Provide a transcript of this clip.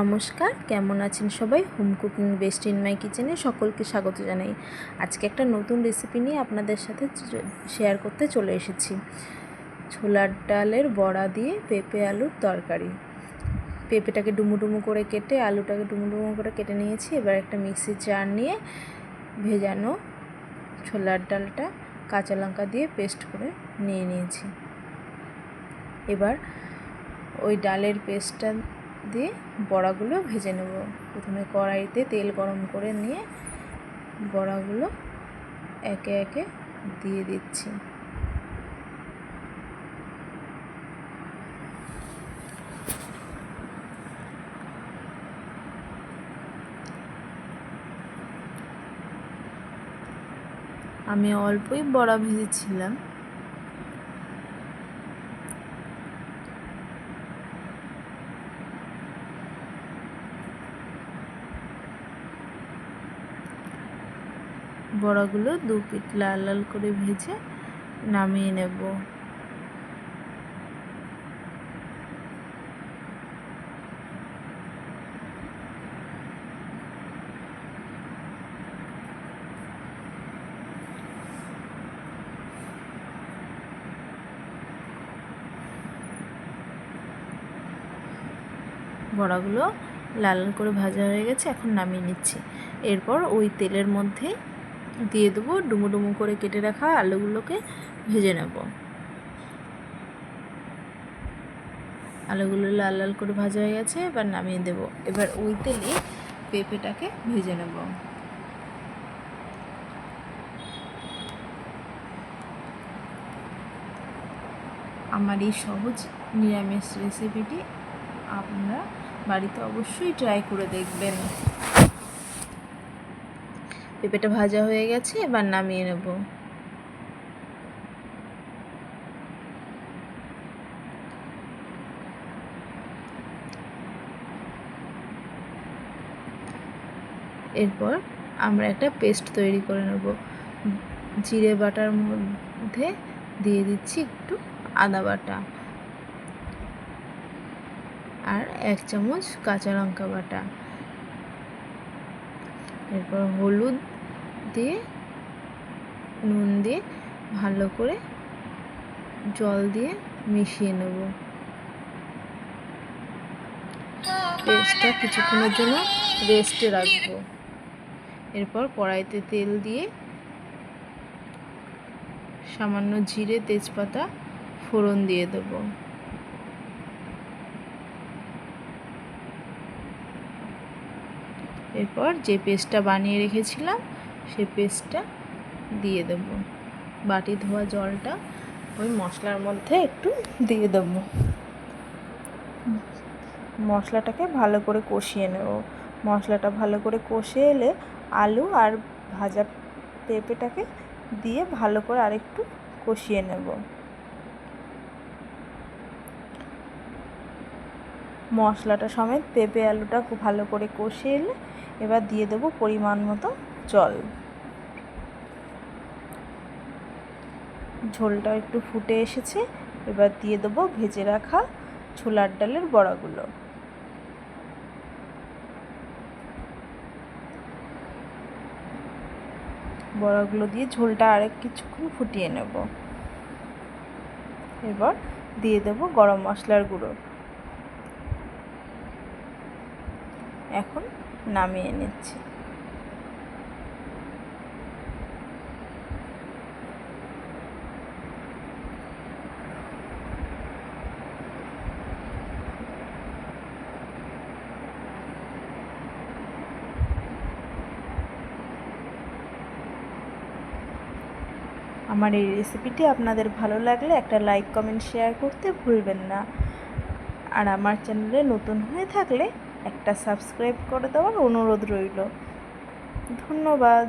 নমস্কার, কেমন আছেন সবাই? Home cooking best in my কিচেনে সকলকে স্বাগত জানাই। আজকে একটা নতুন রেসিপি নিয়ে আপনাদের সাথে শেয়ার করতে চলে এসেছি। ছোলার ডালের বড়া দিয়ে পেঁপে আলুর তরকারি। পেঁপেটাকে ডুমু ডুমু করে কেটে আলুটাকে ডুমু ডুমু করে কেটে নিয়েছি। এবার একটা মিক্সির জার নিয়ে ভেজানো ছোলার ডালটা কাঁচা লঙ্কা দিয়ে পেস্ট করে নিয়ে নিয়েছি। এবার ওই ডালের পেস্টটা দিয়ে বড়াগুলো ভেজে নেব। প্রথমে কড়াইতে তেল গরম করে নিয়ে বড়াগুলো একে একে দিয়ে দিচ্ছি। আমি অল্পই বড়া ভেজেছিলাম। বড়াগুলো দু পিঠ লাল লাল করে ভেজে নামিয়ে নেব। বড়াগুলো লাল করে ভাজা হয়ে গেছে, এখন নামিয়ে নিচ্ছি। এরপর ওই তেলের মধ্যে দিয়ে দেবো, ডুমো ডুমো করে কেটে রাখা আলুগুলোকে ভেজে নেব। আলুগুলো লাল লাল করে ভাজা হয়ে গেছে, এবার নামিয়ে দেব। এবার ওই তেলে পেঁপেটাকে ভেজে নেব। আমার এই সহজ নিরামিষ রেসিপিটি আপনারা বাড়িতে অবশ্যই ট্রাই করে দেখবেন। পেঁপেটা ভাজা হয়ে গেছে, এবার নামিয়ে নেব। এরপর আমরা একটা পেস্ট তৈরি করে নেব। জিরে বাটার মধ্যে দিয়ে দিচ্ছি একটু আদা বাটা আর এক চামচ কাঁচা লঙ্কা বাটা। এরপর হলুদ দিয়ে নুন দিয়ে ভালো করে জল দিয়ে মিশিয়ে নেব। পেস্টটা কিছুক্ষণের জন্য রেস্টে রাখব। এরপর কড়াইতে তেল দিয়ে সামান্য জিরে, তেজপাতা, ফোড়ন দিয়ে দেবো। এরপর যে পেস্টটা বানিয়ে রেখেছিলাম সে পেস্টটা দিয়ে দেব। বাটি ধোয়া জলটা ওই মশলার মধ্যে একটু দিয়ে দেব। মশলাটাকে ভালো করে কষিয়ে নেব। মশলাটা ভালো করে কষে এলে আলু আর ভাজা পেঁপেটাকে দিয়ে ভালো করে আরেকটু কষিয়ে নেব। মশলাটা সমেত পেঁপে আলুটা খুব ভালো করে কষিয়ে এলে এবার দিয়ে দেবো পরিমাণ মতো জল ঝোলটা একটু ফুটে এসেছে, এবার দিয়ে দেবো ভেজে রাখা ছোলার ডালের বড়াগুলো। বড়াগুলো দিয়ে ঝোলটা আরেক কিছুক্ষণ ফুটিয়ে নেব। এবার দিয়ে দেব গরম মশলার গুঁড়ো। এখন নামিয়ে নিচ্ছি। আমার এই রেসিপিটি আপনাদের ভালো লাগলে একটা লাইক কমেন্ট শেয়ার করতে ভুলবেন না। আর আমার চ্যানেলে নতুন হয়ে থাকলে একটা সাবস্ক্রাইব করে দেওয়ার অনুরোধ রইল। ধন্যবাদ।